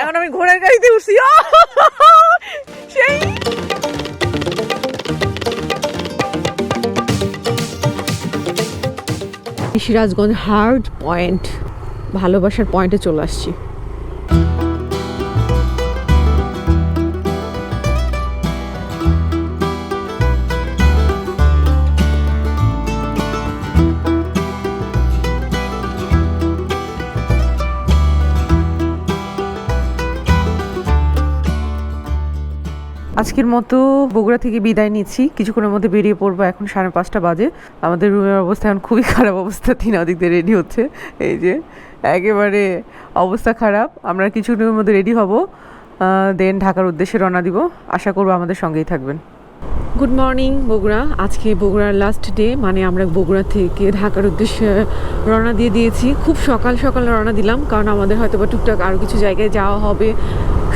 এখন আমি ঘোড়ার গাড়িতে উঠছি! সেই! সিরাজগঞ্জ হার্ড পয়েন্ট ভালোবাসার পয়েন্টে চলে আসছি। আজকের মতো বগুড়া থেকে বিদায় নিচ্ছি। কিছুক্ষণের মধ্যে বেরিয়ে পড়ব, এখন সাড়ে পাঁচটা বাজে। আমাদের রুমের অবস্থা এখন খুবই খারাপ অবস্থা, তিন দিয়ে রেডি হচ্ছে। এই যে, একেবারে অবস্থা খারাপ। আমরা কিছুক্ষণের মধ্যে রেডি হব। দেন ঢাকার উদ্দেশ্যে রওনা দিব। আশা করব আমাদের সঙ্গেই থাকবেন। Good morning Bogura. আজকে বগুড়ার লাস্ট ডে মানে আমরা বগুড়া থেকে ঢাকার উদ্দেশ্যে রওনা দিয়ে দিয়েছি। খুব সকাল সকাল রওনা দিলাম, কারণ আমাদের হয়তো বা টুকটাক আরও কিছু জায়গায় যাওয়া হবে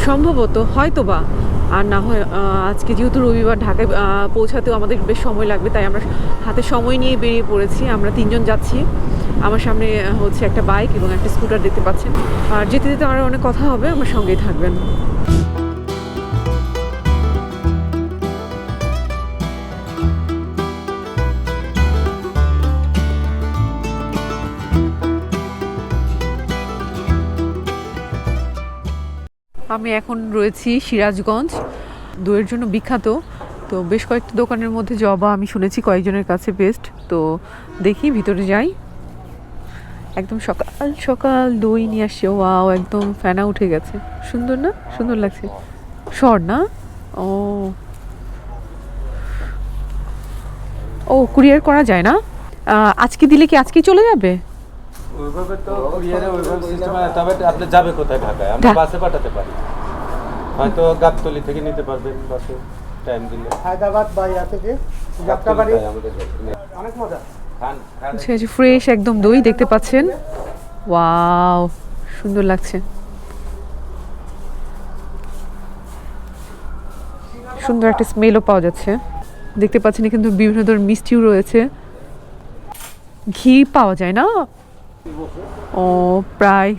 সম্ভবত হয়তো বা আর না হয় আজকে যেহেতু রবিবার ঢাকায় পৌঁছাতেও আমাদের বেশ সময় লাগবে, তাই আমরা হাতে সময় নিয়ে বেরিয়ে পড়েছি। আমরা তিনজন যাচ্ছি। আমার সামনে হচ্ছে একটা বাইক এবং একটা স্কুটার দেখতে পাচ্ছেন। আর যেতে যেতে আমার অনেক কথা হবে, আমার সঙ্গেই থাকবেন। আমি এখন রয়েছি সিরাজগঞ্জ, দইয়ের জন্য বিখ্যাত। তো বেশ কয়েকটি দোকানের মধ্যে জবা আমি শুনেছি, কয়েকজনের কাছে বেস্ট তো দেখি, ভিতরে যাই। একদম সকাল সকাল দই নিয়ে আসছে। ওয়াও, একদম ফ্যানা উঠে গেছে। সুন্দর না? সুন্দর লাগছে। শর না? ও। ও, কুরিয়ার করা যায় না? আজকে দিলে কি আজকেই চলে যাবে? ওইভাবে তো কুরিয়ারে ওইভাবে সিস্টেম তবে আপনি যাবে কোথায়? ঢাকায়। আমরা বাসে পাঠাতে পারি হয়তো গাবতলি থেকে নিতে পারবেন বাসে। টাইম দিলে। হায়দ্রাবাদ বা ইয়া থেকে যাত্রাবাড়ি। অনেক মজা। খান আচ্ছা ফ্রেশ একদম দই দেখতে পাচ্ছেন। ওয়াও সুন্দর লাগছে। সুন্দর একটা স্মেলও পাওয়া যাচ্ছে। দেখতে পাচ্ছেন কিন্তু বিভিন্ন ধরনের মিষ্টিও রয়েছে। ঘি পাওয়া যায় না? ও, প্রায়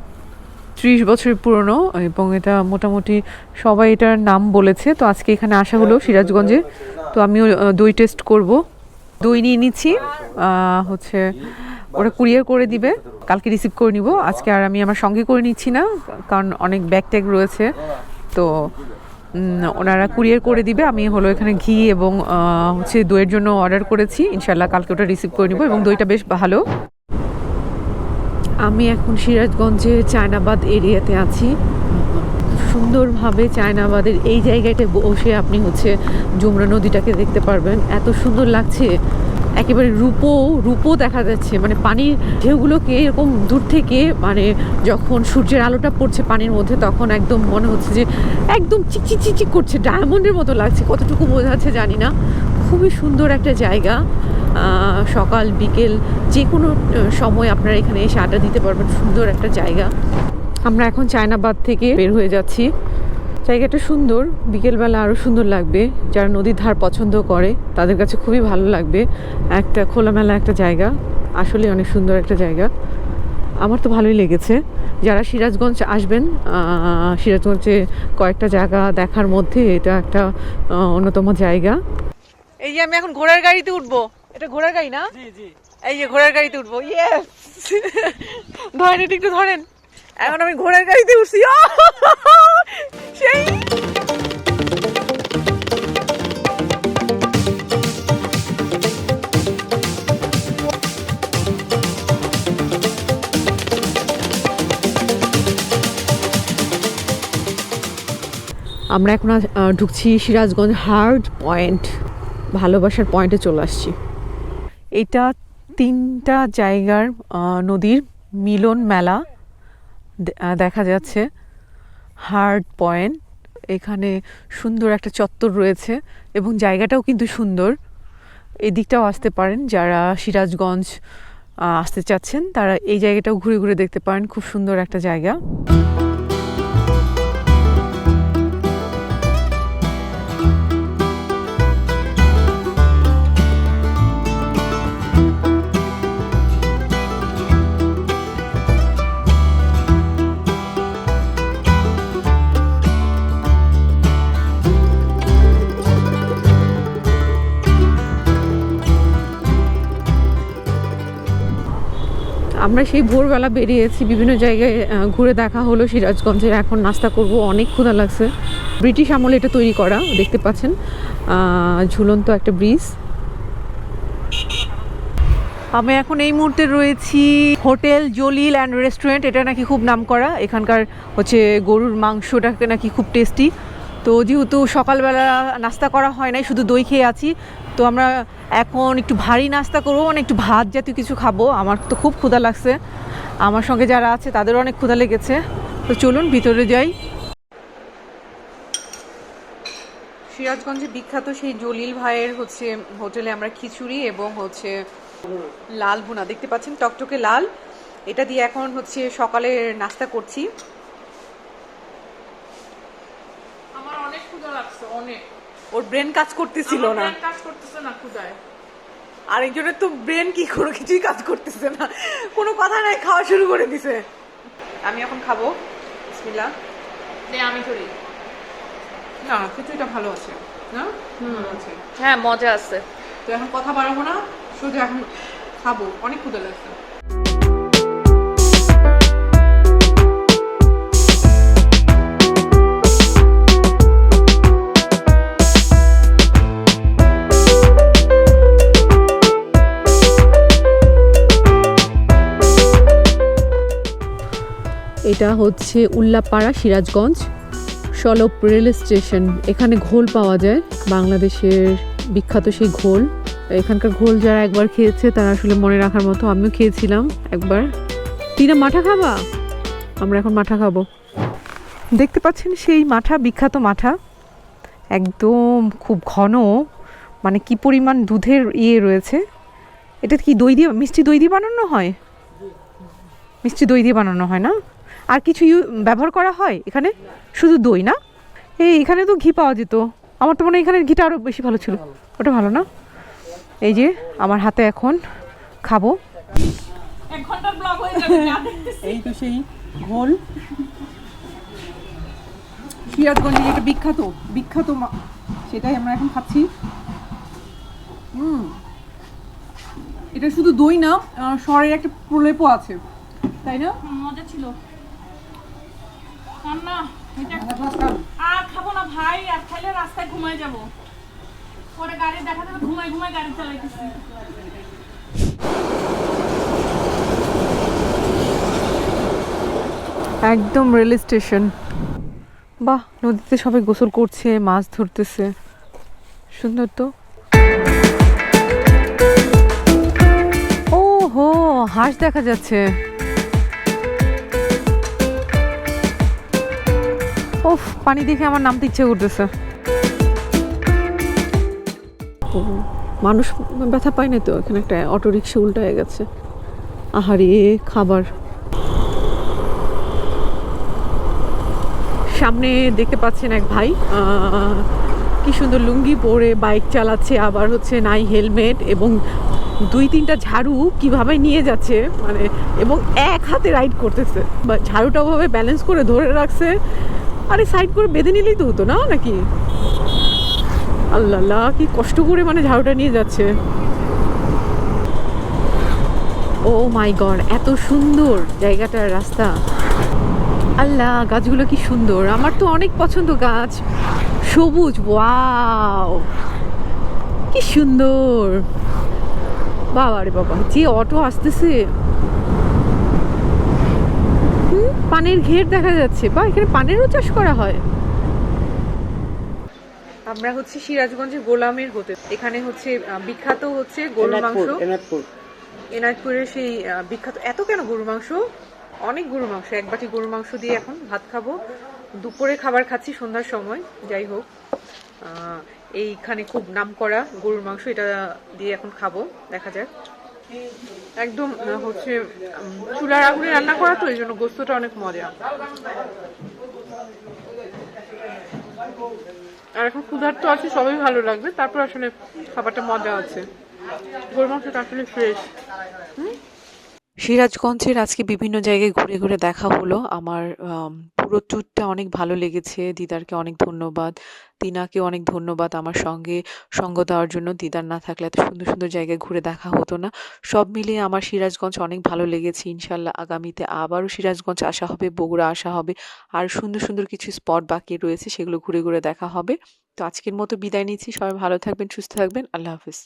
ত্রিশ বছর পুরনো এবং এটা মোটামুটি সবাই এটার নাম বলেছে। তো আজকে এখানে আসা হলো সিরাজগঞ্জে। তো আমিও দই টেস্ট করব। দই নিয়ে নিচ্ছি। হচ্ছে ওরা কুরিয়ার করে দিবে। কালকে রিসিভ করে নিব। আজকে আর আমি আমার সঙ্গে করে নিচ্ছি না, কারণ অনেক ব্যাগ ট্যাগ রয়েছে। তো ওনারা কুরিয়ার করে দিবে। আমি হলো এখানে ঘি এবং হচ্ছে দইয়ের জন্য অর্ডার করেছি। ইনশাল্লাহ কালকে ওটা রিসিভ করে নিব এবং দইটা বেশ ভালো। আমি এখন সিরাজগঞ্জে চায়নাবাদ এরিয়াতে আছি। সুন্দরভাবে চায়নাবাদের এই জায়গাটায় বসে আপনি হচ্ছে যমুনা নদীটাকে দেখতে পারবেন। এত সুন্দর লাগছে। একেবারে রূপো রূপো দেখা যাচ্ছে। মানে পানির ঢেউগুলোকে এরকম দূর থেকে মানে যখন সূর্যের আলোটা পড়ছে পানির মধ্যে, তখন একদম মনে হচ্ছে যে একদম চিকচিক চিকচিক করছে। ডায়মন্ডের মতো লাগছে। কতটুকু বোঝা যাচ্ছে জানি না। খুবই সুন্দর একটা জায়গা। সকাল, বিকেল, যে কোনো সময় আপনারা এখানে এসে আড্ডা দিতে পারবেন। সুন্দর একটা জায়গা। আমরা এখন চায়নাবাদ থেকে বের হয়ে যাচ্ছি। জায়গাটা সুন্দর। বিকেলবেলা আরও সুন্দর লাগবে। যারা নদীর ধার পছন্দ করে, তাদের কাছে খুবই ভালো লাগবে। একটা খোলামেলা একটা জায়গা। আসলে অনেক সুন্দর একটা জায়গা। আমার তো ভালোই লেগেছে। যারা সিরাজগঞ্জ আসবেন সিরাজগঞ্জে কয়েকটা জায়গা দেখার মধ্যে এটা একটা অন্যতম জায়গা। এই যে আমি এখন ঘোড়ার গাড়িতে উঠবো। এটা ঘোড়ার গাড়ি না? জি জি। এই যে ঘোড়ার গাড়িতে উঠবো ইয়েস ধরেন এটা একটু ধরেন। এখন আমি ঘোড়ার গাড়িতে উঠছি সেই! আমরা এখন ঢুকছি সিরাজগঞ্জ হার্ড পয়েন্ট ভালোবাসার পয়েন্টে চলে আসছি। এটা তিনটা জায়গার নদীর মিলন মেলা দেখা যাচ্ছে। Hard point. এখানে সুন্দর একটা চত্বর রয়েছে এবং জায়গাটাও কিন্তু সুন্দর। এদিকটাও আসতে পারেন যারা সিরাজগঞ্জ আসতে চাচ্ছেন, তারা এই জায়গাটাও ঘুরে ঘুরে দেখতে পারেন। খুব সুন্দর একটা জায়গা। আমরা সেই ভোরবেলা বেরিয়েছি, বিভিন্ন জায়গায় ঘুরে দেখা হলো সিরাজগঞ্জের। এখন নাস্তা করব, অনেক ক্ষুধা লাগছে। ব্রিটিশ আমলে এটা তৈরি করা, দেখতে পাচ্ছেন। ঝুলন্ত একটা ব্রিজ। আমি এখন এই মুহূর্তে রয়েছি হোটেল জলিল অ্যান্ড রেস্টুরেন্ট, এটা নাকি খুব নামকরা। এখানকার হচ্ছে গরুর মাংসটাকে নাকি খুব টেস্টি। তো যেহেতু সকালবেলা নাস্তা করা হয় নাই, শুধু দই খেয়ে আছি, তো আমরা এখন একটু ভারী নাস্তা করব মানে একটু ভাত জাতীয় কিছু খাব। আমার তো খুব ক্ষুধা লাগছে। আমার সঙ্গে যারা আছে, তাদেরও অনেক ক্ষুধা লেগেছে। তো চলুন, ভিতরে যাই। সিরাজগঞ্জে বিখ্যাত সেই জলিল ভাইয়ের হচ্ছে হোটেলে আমরা খিচুড়ি এবং হচ্ছে লাল ভুনা। দেখতে পাচ্ছেন টকটকে লাল। এটা দিয়ে এখন হচ্ছে সকালে নাস্তা করছি আমার অনেক ক্ষুধা লাগছে অনেক ওর ব্রেন কাজ করতেছিল না। কাজ করতেছে না ক্ষুধায়। আরেকজনের তো ব্রেন কি কোনো কিছুই কাজ করতেছে না। কোনো কথা নাই খাওয়া শুরু করে দিছে। আমি এখন খাব। বিসমিল্লাহ। নে আমি করি না খিচুড়িটা ভালো আছে। না? হ্যাঁ মজা আছে। তো এখন কথা বাড়াবো না। শুধু এখন খাব। অনেক ক্ষুদা লাগছে। এটা হচ্ছে উল্লাপাড়া, সিরাজগঞ্জ, সলপ রেল স্টেশন। এখানে ঘোল পাওয়া যায়, বাংলাদেশের বিখ্যাত সেই ঘোল। এখানকার ঘোল যারা একবার খেয়েছে, তারা আসলে মনে রাখার মতো আমিও খেয়েছিলাম একবার। তিনা মাঠা খাবা? আমরা এখন মাঠা খাব। দেখতে পাচ্ছেন সেই মাঠা, বিখ্যাত মাঠা। একদম খুব ঘন মানে কি পরিমাণ দুধের ইয়ে রয়েছে। এটা কি দই দিয়ে, মিষ্টি দই দিয়ে বানানো হয়? মিষ্টি দই দিয়ে বানানো হয় না? আর কিছু ইউ- ব্যবহার করা হয় এখানে? শুধু দই না? এই এখানে তো ঘি পাওয়া যেত। আমার তো মনে হয় এখানে ঘিটা আরও বেশি ভালো ছিল। ওটা ভালো না? এই যে আমার হাতে এখন খাব। এক ঘণ্টার ব্লগ হয়ে যাবে যা দেখতেছি। এই তো সেই ঘোল সিরাজগঞ্জের এটা বিখ্যাত বিখ্যাত মা- সেটাই আমরা এখন খাচ্ছি। হুম। এটা শুধু দই না আহ, স্বরের একটা প্রলেপও আছে। তাই না? মজা ছিল। না আর খাব না ভাই আর খাইলে রাস্তায় ঘুমায় যাব। পরে গাড়ি দেখা যাবে ঘুমায় ঘুমায় গাড়ি চালাইতেছি। একদম রেল স্টেশন। বাহ নদীতে সবাই গোসল করছে মাছ ধরতেছে। সুন্দর তো। ও হো হাঁস দেখা যাচ্ছে। ওফ, পানি দেখে আমার নামতে ইচ্ছে করতেছে। মানুষ ব্যথা পায় না তো, এখানে একটা অটো রিক্সা উল্টায় গেছে। আহারে, খাবার। সামনে দেখতে পাচ্ছেন এক ভাই কি সুন্দর লুঙ্গি পরে বাইক চালাচ্ছে, আবার হচ্ছে নাই হেলমেট এবং দুই তিনটা ঝাড়ু কীভাবে নিয়ে যাচ্ছে মানে এবং এক হাতে রাইড করতেছে। বা ঝাড়ুটা ওভাবে ব্যালেন্স করে ধরে রাখছে আরে সাইড করে বেঁধে নিলেই তো হতো না নাকি? আল্লাহ আল্লাহ, কি কষ্ট করে মানে ঝাড়ুটা নিয়ে যাচ্ছে। ও মাই গড এত সুন্দর জায়গাটার রাস্তা। আল্লাহ গাছগুলো কি সুন্দর। আমার তো অনেক পছন্দ গাছ। সবুজ ওয়াও কি সুন্দর। বাবা রে বাবা যে অটো আসতেছে হুম, পানের ঘের দেখা যাচ্ছে বা এখানে পানেরও চাষ করা হয়। আমরা হচ্ছে সিরাজগঞ্জে গোলামের হতে এখানে হচ্ছে বিখ্যাত হচ্ছে গরুর মাংস। এনায়তপুরের সেই বিখ্যাত এত কেন গরুর মাংস? অনেক গরুর মাংস এক বাটি গরুর মাংস দিয়ে এখন ভাত খাব। দুপুরে খাবার খাচ্ছি সন্ধ্যার সময় যাই হোক। আহ, এইখানে খুব নাম করা গরুর মাংস এটা দিয়ে এখন খাব দেখা যাক। একদম হচ্ছে চুলার আগুনে রান্না করা তো, এই জন্য গোস্তটা অনেক মজা। আর এখন ক্ষুধার্ত আছে, সবই ভালো লাগবে। তারপর আসলে খাবারটা মজা আছে। গোর মাংসটা আসলে ফ্রেশ সিরাজগঞ্জের আজকে বিভিন্ন জায়গায় ঘুরে ঘুরে দেখা হলো। আমার পুরো ট্যুরটা অনেক ভালো লেগেছে। দিদারকে অনেক ধন্যবাদ। তিনাকে অনেক ধন্যবাদ আমার সঙ্গে সঙ্গ দেওয়ার জন্য। দিদার না থাকলে এত সুন্দর সুন্দর জায়গায় ঘুরে দেখা হতো না। সব মিলিয়ে আমার সিরাজগঞ্জ অনেক ভালো লেগেছে। ইনশাল্লাহ আগামীতে আবারও সিরাজগঞ্জ আসা হবে, বগুড়া আসা হবে। আর সুন্দর সুন্দর কিছু স্পট বাকি রয়েছে, সেগুলো ঘুরে ঘুরে দেখা হবে। তো আজকের মতো বিদায় নিচ্ছি। সবাই ভালো থাকবেন, সুস্থ থাকবেন। আল্লাহ হাফিজ।